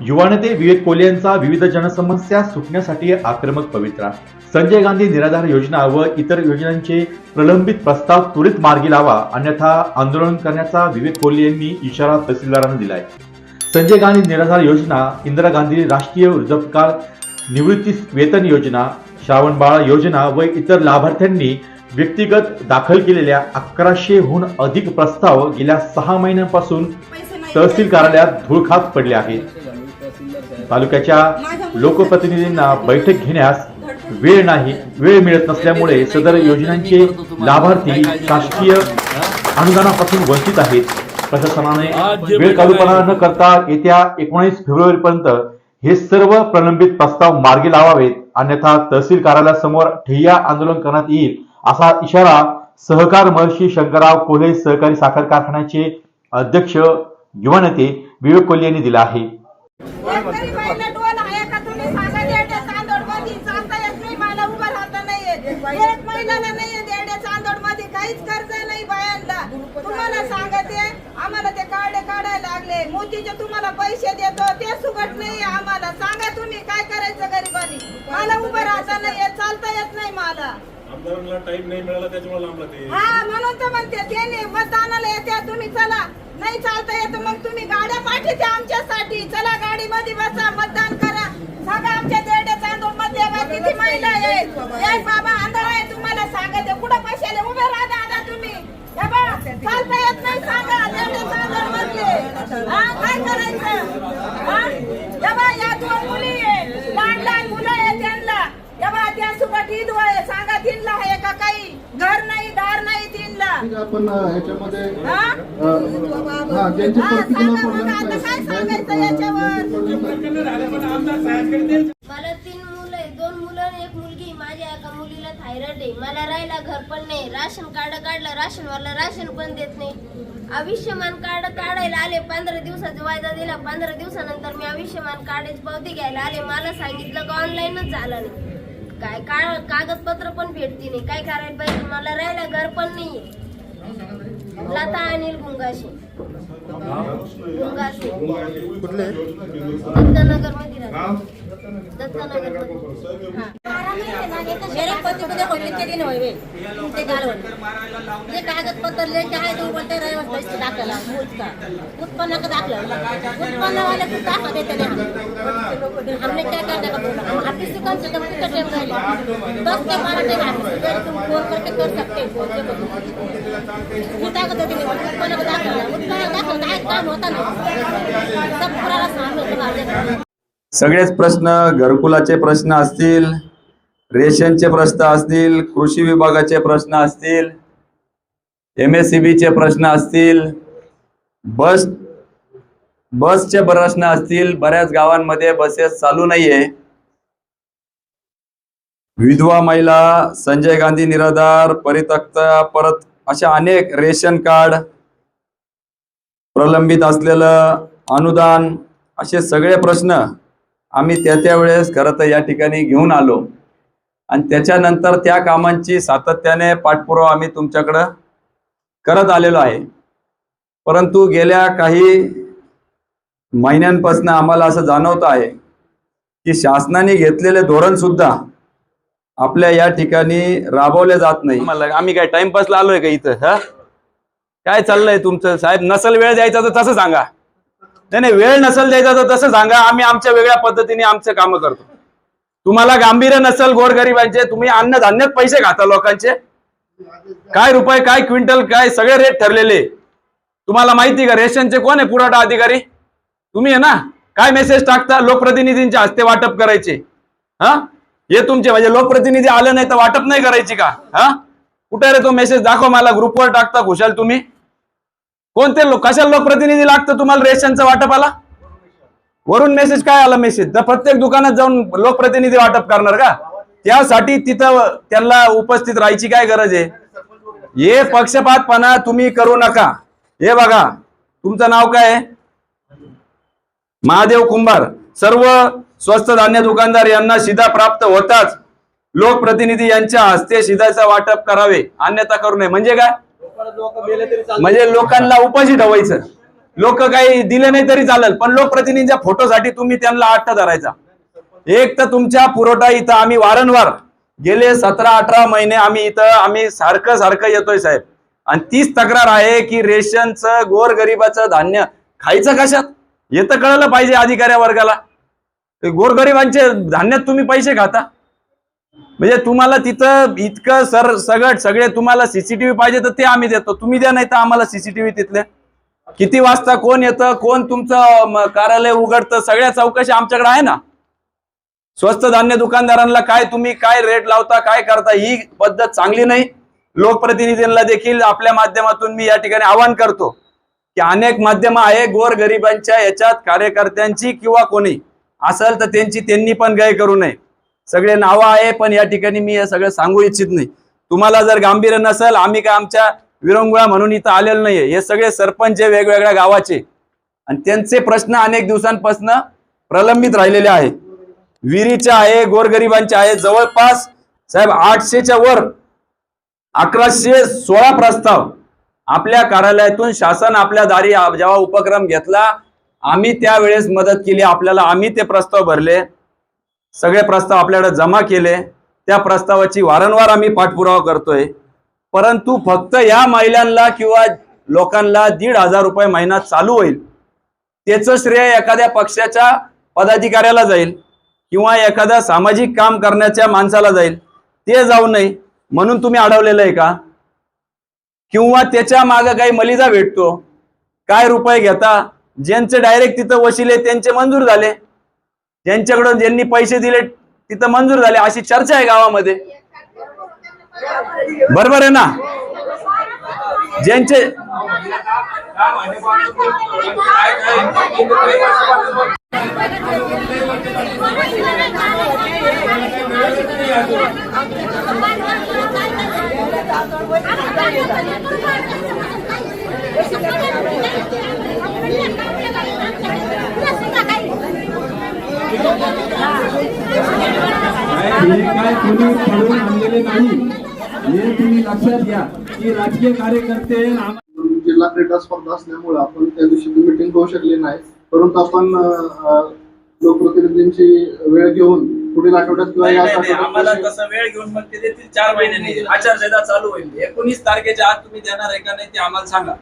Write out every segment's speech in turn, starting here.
युवानेते विवेक कोले यांचा विविध जनसमस्या सुटण्यासाठी आक्रमक पवित्रा. संजय गांधी निराधार योजना व इतर योजनांचे प्रलंबित प्रस्ताव त्वरित मार्गी लावा अन्यथा आंदोलन करण्याचा विवेक कोली यांनी इशारा तहसीलदारांना दिलाय. संजय गांधी निराधार योजना इंदिरा गांधी राष्ट्रीय वृद्धापकाळ निवृत्ती वेतन योजना श्रावणबाळ योजना व इतर लाभार्थ्यांनी व्यक्तिगत दाखल केलेल्या अकराशेहून अधिक प्रस्ताव गेल्या सहा महिन्यांपासून तहसील कार्यालयात धुळखात पडले आहेत तालुक्याच्या लोकप्रतिनिधींना बैठक घेण्यास वेळ नाही वेळ मिळत नसल्यामुळे सदर योजनांचे लाभार्थी शासकीय अनुदानापासून वंचित आहेत. प्रशासनाने वेळ काढूपणा न करता येत्या एकोणीस फेब्रुवारी पर्यंत हे सर्व प्रलंबित प्रस्ताव मार्गी लावावेत. अन्यथा तहसील कार्यालयासमोर ठिय्या आंदोलन करण्यात येईल असा इशारा सहकार महर्षी शंकरराव कोल्हे सहकारी साखर कारखान्याचे अध्यक्ष युवा नेते विवेक कोल्हे यांनी दिला आहे. तुम्ही देड्या चांदोड चालता येत नाही मला चांदोड काहीच कर्ज नाही बायांना. तुम्हाला सांगते आम्हाला ते काढे काढायला लागले. मोदीचे तुम्हाला पैसे देतो ते सुगट नाही आम्हाला. सांगा तुम्ही काय करायचं गरिबांनी? मला उभं राहता नाही चालता येत नाही मला. आमदारांना टाइम नाही मिळाला त्याच्यामुळे लांबला ते हा म्हणून तर म्हणते त्याने मतदानाला येत्या तुम्ही चला. नाही चालता येत मग तुम्ही गाड्या पाठवते आमच्यासाठी. चला गाडी मध्ये बसा मतदान करा. सांगा आमच्या देड्या चांदूरमध्ये किती महिला आहेत. एक बाबा आंधळा आहे तुम्हाला सांगते कुठं पैशाले उभे राहा दादा तुम्ही. हे चालता येत नाही सांगा देड्या चांदूर मधले. हा काय करायचं? हा? या दोन मुली लहान लहान मुलं आहे त्यांना. हे बा, त्या सुगट ईद सांगा. तीनला आहे का काही? घर नाही दार नाही तीनला. आपण हा? हा हा, मग आता काय सांगायचं याच्यावर? मला तीन मुलं आहे दोन मुलं आणि एक मुलगी. माझ्या एका मुलीला थायरॉइड आहे. मला राहायला घर पण नाही. राशन कार्ड काढलं राशन वाला राशन पण देत नाही. आयुष्यमान कार्ड काढायला आले पंधरा दिवसाचा वायदा दिला. पंधरा दिवसानंतर मी आयुष्यमान कार्डाची पावती घ्यायला आले. मला सांगितलं का ऑनलाईनच झालं नाही. काय का कागदपत्र पण भेटती नाही. काय करायला पाहिजे मला राहायला घर पण नाहीये. लता अनिल गुंगाशी गुंगाशी दत्तनगरमध्ये दत्तनगर मेरे पति को देखो कितने दिन हुए वे ये लेके आए तो बोलते रहे पैसे दाखला का उत्पन्न का दाखला उत्पन्न वाले को दाखला देते नहीं हमने क्या करने का बोला हम ऑफिस से कम से कम कितना टाइम रहे दस बारह टाइम ऑफिस तुम फोन करके कर सकते हो ताकत देते नहीं उत्पन्न का दाखला उत्पन्न दाखला काम होता ना सब पुराना सामने सगळेच प्रश्न घरकुलाचे प्रश्न असतील रेशनचे प्रश्न असतील कृषी विभागाचे प्रश्न असतील एम एस सी बीचे प्रश्न असतील बस बसचे प्रश्न असतील बऱ्याच गावांमध्ये बसेस चालू नाहीये. विधवा महिला संजय गांधी निराधार परित्यक्त परत अशा अनेक रेशन कार्ड प्रलंबित असलेलं अनुदान असे सगळे प्रश्न आम्ही त्या त्या वेळेस खरं तर या ठिकाणी घेऊन आलो. आणि त्याच्यानंतर त्या कामांची सातत्याने पाठपुरावा आम्ही तुमच्याकडं करत आलेलो आहे. परंतु गेल्या काही महिन्यांपासून आम्हाला असं जाणवत आहे की शासनाने घेतलेले धोरण सुद्धा आपल्या या ठिकाणी राबवले जात नाही. मला आम्ही काय टाइमपासला आलोय का इथं हा? काय चाललंय तुमचं? साहेब नसल वेळ द्यायचा तर तसं सांगा. नाही नाही वेळ नसेल द्यायचा तर तसं सांगा. आम्ही आमच्या वेगळ्या पद्धतीने आमचं कामं करतो. तुम्हाला गांभीर्य नसेल गोरगरिबांचे तुम्ही अन्नधान्यात पैसे खाता लोकांचे. काय रुपये काय क्विंटल काय सगळे रेट ठरलेले. तुम्हाला माहिती का रेशनचे कोण आहे पुरवठा अधिकारी? तुम्ही आहे ना? काय मेसेज टाकता? लोकप्रतिनिधींच्या हस्ते वाटप करायचे. हा? हे तुमचे म्हणजे लोकप्रतिनिधी आले नाही तर वाटप नाही करायची का? हा? कुठे रे तो मेसेज दाखव मला ग्रुपवर टाकता खुशाल तुम्ही. कोणते लोक कशाला लोकप्रतिनिधी लागतं तुम्हाला रेशनचं वाटप आला वरून मेसेज काय आला मेसेज तर प्रत्येक दुकानात जाऊन लोकप्रतिनिधी वाटप करणार का? त्यासाठी तिथं त्यांना उपस्थित राहायची काय गरज आहे? हे पक्षपातपणा तुम्ही करू नका. हे बघा तुमचं नाव काय आहे? महादेव कुंभार. सर्व स्वस्त धान्य दुकानदार यांना शिधा प्राप्त होताच. लोकप्रतिनिधी यांच्या हस्ते शिधाचं वाटप करावे. अन्यथा करू नये. म्हणजे काय? म्हणजे लोकांना उपाशी ठेवायचं. लोक काही दिले नाही तरी चालेल पण लोकप्रतिनिधीच्या फोटोसाठी तुम्ही त्यांना अट्ट धरायचा. एक तर तुमच्या पुरवठा इथं आम्ही वारंवार गेले सतरा अठरा महिने आम्ही इथं आम्ही सारखं सारखं येतोय साहेब. आणि तीच तक्रार आहे की रेशनचं गोरगरिबाचं धान्य खायचं कशात? येतं कळलं पाहिजे अधिकाऱ्या वर्गाला. ते गोरगरिबांचे धान्यात तुम्ही पैसे खाता. म्हणजे तुम्हाला तिथं इतकं सर सगळं सगळे तुम्हाला सीसीटीव्ही पाहिजे तर ते आम्ही देतो. तुम्ही द्या नाही तर आम्हाला सीसीटीव्ही तिथले. किती वाजता कोण येतं कोण तुमचं कार्यालय उघडतं सगळ्या चौकशी आमच्याकडे आहे ना? स्वस्त धान्य दुकानदारांना काय तुम्ही काय रेट लावता काय करता ही पद्धत चांगली नाही. लोकप्रतिनिधींना देखील आपल्या माध्यमातून मी या ठिकाणी आवाहन करतो की अनेक माध्यम आहे गोर गरिबांच्या याच्यात कार्यकर्त्यांची किंवा कोणी. असेल तर त्यांची त्यांनी पण गय करू नये. सगळे नावं आहे पण या ठिकाणी मी हे सगळं सांगू इच्छित नाही. तुम्हाला जर गांभीर्य नसेल आम्ही काय आमच्या विरंगुळा म्हणून इथं आलेलं नाहीये. हे सगळे सरपंच आहे वेगवेगळ्या गावाचे. आणि त्यांचे प्रश्न अनेक दिवसांपासून प्रलंबित राहिलेले आहे विहिरीचे आहे गोरगरिबांचे आहे. जवळपास साहेब आठशेच्या वर अकराशे सोळा प्रस्ताव आपल्या कार्यालयातून शासन आपल्या दारी जेव्हा उपक्रम घेतला आम्ही त्यावेळेस मदत केली. आपल्याला आम्ही ते प्रस्ताव भरले. सगळे प्रस्ताव आपल्याकडे जमा केले. त्या प्रस्तावाची वारंवार आम्ही पाठपुरावा करतोय. परंतु फक्त या महिलांना किंवा लोकांना दीड हजार रुपये महिना चालू होईल. त्याचं श्रेय एखाद्या पक्षाच्या पदाधिकाऱ्याला जाईल किंवा एखाद्या सामाजिक काम करण्याच्या माणसाला जाईल. ते जाऊ नये म्हणून तुम्ही अडवलेलं आहे का? किंवा त्याच्या मागं काही मलिदा भेटतो? काय रुपये घेता? ज्यांचे डायरेक्ट तिथं वशिले त्यांचे मंजूर झाले. ज्यांच्याकडून ज्यांनी पैसे दिले तिथं मंजूर झाले. अशी चर्चा आहे गावामध्ये. बरोबर आहे ना? ज्यांचे काय कोणी ठरवून आणलेले नाही. हे तुम्ही लक्षात घ्या की राजकीय कार्यकर्ते जिल्हा क्रीडा स्पर्धा असल्यामुळे आपण त्या दिवशी मीटिंग होऊ शकली नाही. परंतु आपण लोकप्रतिनिधींची वेळ घेऊन पुढील आठवड्यात किंवा नाही, या. आम्हाला तसं वेळ घेऊन मग ते देतील चार महिन्यांनी आचारसंहिता चालू होईल. एकोणीस तारखेच्या आत तुम्ही देणार आहे का नाही ते आम्हाला सांगा.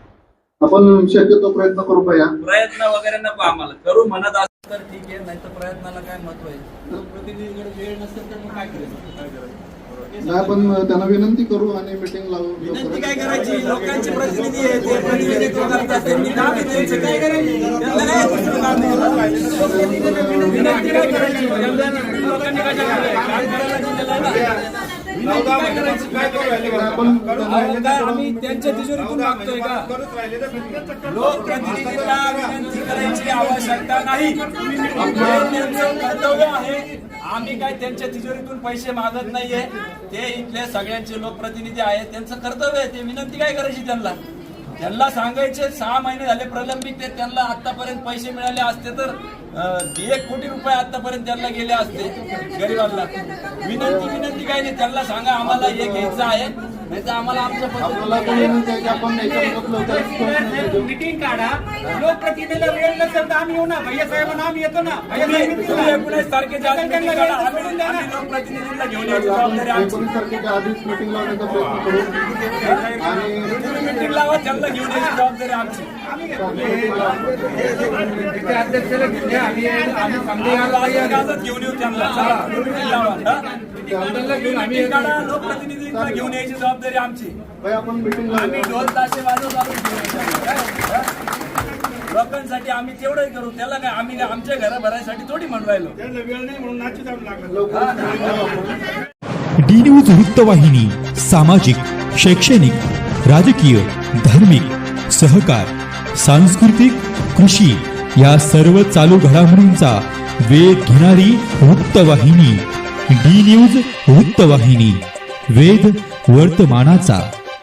आपण शक्यतो प्रयत्न करू पाया प्रयत्न वगैरे नको आम्हाला. करू म्हणत असेल तर ठीक आहे नाही तर प्रयत्नाला काय महत्त्व आहे? प्रतिनिधीकडे वेळ नसेल तर मग काय करायचं काय करायचं? नाही आपण त्यांना विनंती करू आणि मीटिंग लावू. विनंती काय करायची? लोकांचे प्रतिनिधी आहे ते प्रतिनिधित्व करतात? त्यांनी नाव काय करायची. विनंती काय करायची? लोकांनी आम्ही त्यांच्या तिजोरीतून मागतोय का? विनंती करायची आवश्यकता नाही. कर्तव्य आहे. आम्ही काय त्यांच्या तिजोरीतून पैसे मागत नाहीये. ते इथले सगळ्यांचे लोकप्रतिनिधी आहेत. त्यांचं कर्तव्य आहे. ते विनंती काय करायची त्यांना? त्यांना सांगायचे सहा महिने झाले प्रलंबित ते त्यांना आतापर्यंत पैसे मिळाले असते तर एक कोटी रुपये आतापर्यंत त्यांना गेले असते गरीबांना. विनंती विनंती काय नाही. त्यांना सांगा आम्हाला हे घ्यायचं आहे. नाही तर आम्हाला आपल्याला की आपण लवकर मीटिंग काढा. लोकप्रतिनिधीला वेळ नसेल तर आम्ही येऊ ना. भैया साहेबांना आम्ही येतो ना. भैया तुम्ही साहेब तुम्ही येतील ना. एकोणीस तारखेच्या आत meeting काढा. आम्ही आम्ही लोकप्रतिनिधींना घेऊन यायची जबाबदारी आमची एकोणीस तारखेच्या आधीच मीटिंग लावण्याचा प्रयत्न करू. आणि तुम्ही meeting लावा त्यांना घेऊन यायची जबाबदारी आमची. आम्ही. गावात घेऊन येऊ त्यांना. चला, meeting लावा, हा? त्यांना घेऊन आम्ही meeting काढा, लोकप्रतिनिधींना घेऊन यायची जबाबदारी आमची. भाई आपण मीटिंग आम्ही ढोल ताशे वाजवत आलो? लोकांसाठी आम्ही तेवढंही करू. त्याला काय आम्ही आमच्या घरा भरायसाठी थोडी म्हणून राहिलो. त्यांना वेळ नाही म्हणून नाची जावं लागलं. डी न्यूज वृत्तवाहिनी सामाजिक शैक्षणिक राजकीय धार्मिक सहकार सांस्कृतिक कृषी या सर्व चालू घडामोडींचा वेध घेणारी वृत्तवाहिनी. डी न्यूज वृत्तवाहिनी. वेध वर्तमानाचा